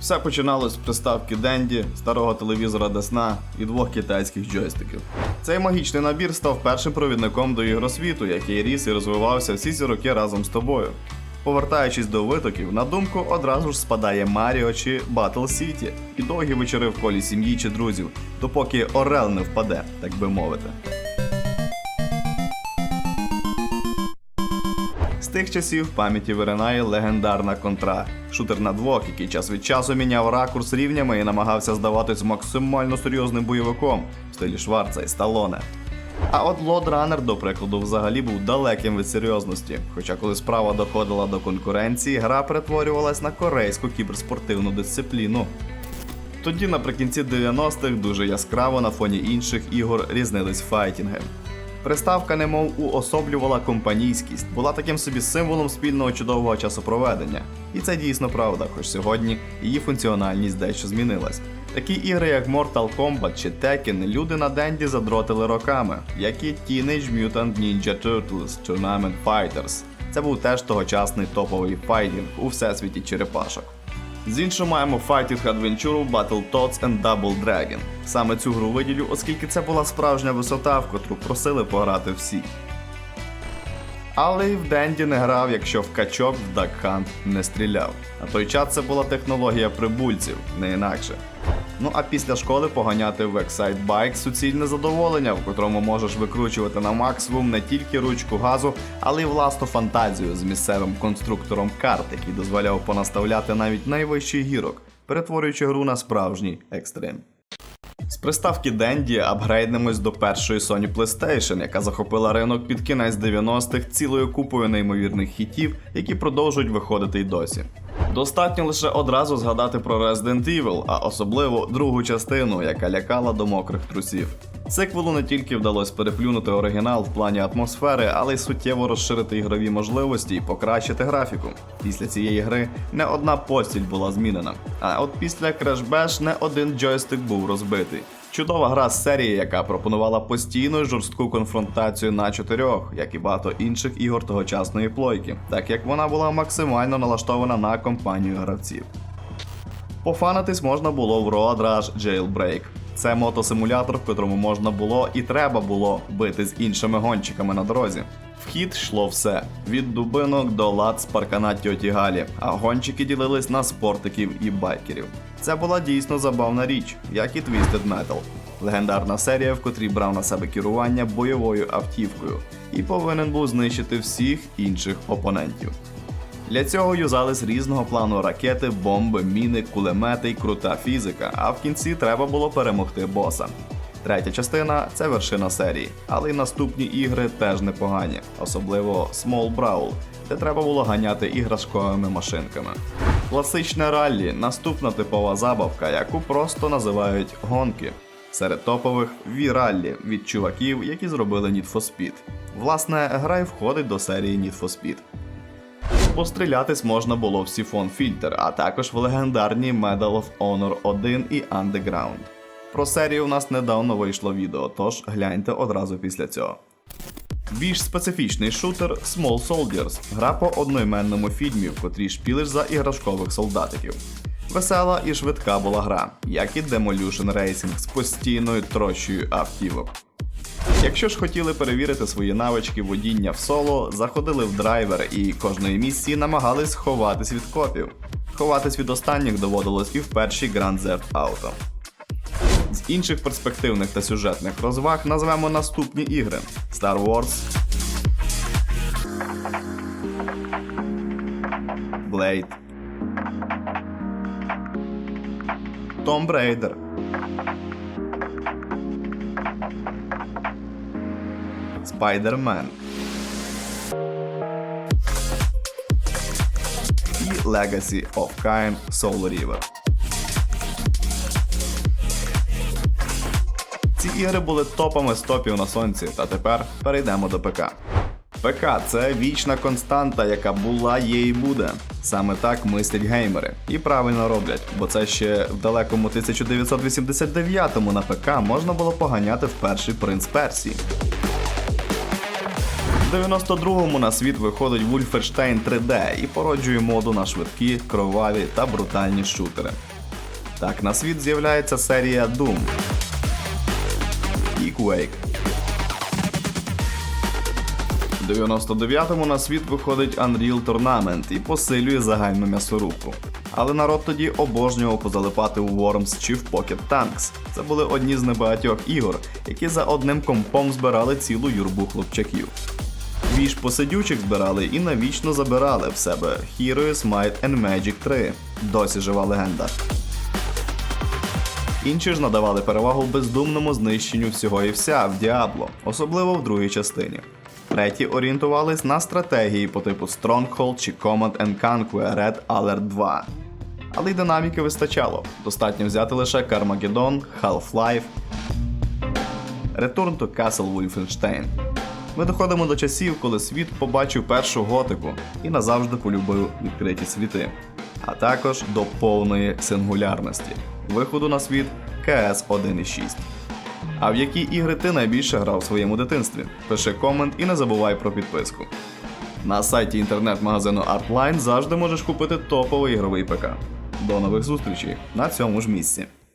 Все починалось з приставки Денді, старого телевізора Десна і двох китайських джойстиків. Цей магічний набір став першим провідником до ігросвіту, який ріс і розвивався всі ці роки разом з тобою. Повертаючись до витоків, на думку одразу ж спадає Маріо чи Battle City і довгі вечори в колі сім'ї чи друзів, допоки Орел не впаде, так би мовити. З тих часів в пам'яті виринає легендарна контра. Шутер на двох, який час від часу міняв ракурс рівнями і намагався здаватись максимально серйозним бойовиком в стилі Шварца і Сталоне. А от Лод Раннер, до прикладу, взагалі був далеким від серйозності. Хоча коли справа доходила до конкуренції, гра перетворювалась на корейську кіберспортивну дисципліну. Тоді наприкінці 90-х дуже яскраво на фоні інших ігор різнились файтінги. Приставка немов уособлювала компанійськість, була таким собі символом спільного чудового часопроведення. І це дійсно правда, хоч сьогодні її функціональність дещо змінилась. Такі ігри, як Mortal Kombat чи Tekken, люди на Денді задротили роками, як і Teenage Mutant Ninja Turtles Tournament Fighters. Це був теж тогочасний топовий файтінг у всесвіті черепашок. З іншого маємо Fighting Adventure Battletoads and Double Dragon. Саме цю гру виділю, оскільки це була справжня висота, в котру просили пограти всі. Але й в Денді не грав, якщо в качок в Hunt не стріляв. На той час це була технологія прибульців, не інакше. Ну а після школи поганяти в Excite Bike суцільне задоволення, в котрому можеш викручувати на максимум не тільки ручку газу, але й власну фантазію з місцевим конструктором карт, який дозволяв понаставляти навіть найвищий гірок, перетворюючи гру на справжній екстрим. З приставки Денді апгрейднемось до першої Sony PlayStation, яка захопила ринок під кінець 90-х цілою купою неймовірних хітів, які продовжують виходити й досі. Достатньо лише одразу згадати про Resident Evil, а особливо другу частину, яка лякала до мокрих трусів. Сиквелу не тільки вдалося переплюнути оригінал в плані атмосфери, але й суттєво розширити ігрові можливості і покращити графіку. Після цієї гри не одна постіль була змінена. А от після Crash Bash не один джойстик був розбитий. Чудова гра з серії, яка пропонувала постійну жорстку конфронтацію на чотирьох, як і багато інших ігор тогочасної плойки, так як вона була максимально налаштована на компанію гравців. Пофанитись можна було в Road Rush Jailbreak. Це мотосимулятор, в котрому можна було і треба було бити з іншими гонщиками на дорозі. В хід йшло все від дубинок до лад з паркана тьоті Галі, а гонщики ділились на спортиків і байкерів. Це була дійсно забавна річ, як і Twisted Metal. Легендарна серія, в котрій брав на себе керування бойовою автівкою і повинен був знищити всіх інших опонентів. Для цього юзались різного плану ракети, бомби, міни, кулемети й крута фізика, а в кінці треба було перемогти боса. Третя частина це вершина серії, але й наступні ігри теж непогані, особливо Small Brawl, де треба було ганяти іграшковими машинками. Класичне раллі наступна типова забавка, яку просто називають гонки. Серед топових ві-раллі від чуваків, які зробили Need for Speed. Власне, гра й входить до серії Need for Speed. Пострілятись можна було в Siphon Filter, а також в легендарні Medal of Honor 1 і Underground. Про серію у нас недавно вийшло відео, тож гляньте одразу після цього. Більш специфічний шутер Small Soldiers, гра по одноіменному фільмі, в котрій шпілиш за іграшкових солдатиків. Весела і швидка була гра, як і Demolition Racing з постійною трощою автівок. Якщо ж хотіли перевірити свої навички водіння в соло, заходили в драйвер і кожної місії намагались ховатись від копів. Ховатись від останніх доводилось і в першій Grand Theft Auto. З інших перспективних та сюжетних розваг назвемо наступні ігри: Star Wars, Blade, Tomb Raider, Spider-Man і Legacy of Kain Soul River. Ці ігри були топами з топів на сонці, та тепер перейдемо до ПК. ПК це вічна константа, яка була, є і буде. Саме так мислять геймери. І правильно роблять, бо це ще в далекому 1989-му на ПК можна було поганяти в перший принц Персії. В 92-му на світ виходить Wolfenstein 3D і породжує моду на швидкі, кроваві та брутальні шутери. Так на світ з'являється серія Doom і Quake. В 99-му на світ виходить Unreal Tournament і посилює загальну м'ясорубку. Але народ тоді обожнював позалипати у Worms чи в Pocket Tanks. Це були одні з небагатьох ігор, які за одним компом збирали цілу юрбу хлопчаків. Більш посидючих збирали і навічно забирали в себе Heroes Might and Magic 3. Досі жива легенда. Інші ж надавали перевагу бездумному знищенню всього і вся в Діабло, особливо в другій частині. Треті орієнтувались на стратегії по типу Stronghold чи Command and Conquer Red Alert 2. Але й динаміки вистачало. Достатньо взяти лише Carmageddon, Half-Life, Return to Castle Wolfenstein. Ми доходимо до часів, коли світ побачив першу готику і назавжди полюбив відкриті світи, а також до повної сингулярності виходу на світ КС 1.6. А в які ігри ти найбільше грав в своєму дитинстві? Пиши комент і не забувай про підписку. На сайті інтернет-магазину Artline завжди можеш купити топовий ігровий ПК. До нових зустрічей на цьому ж місці.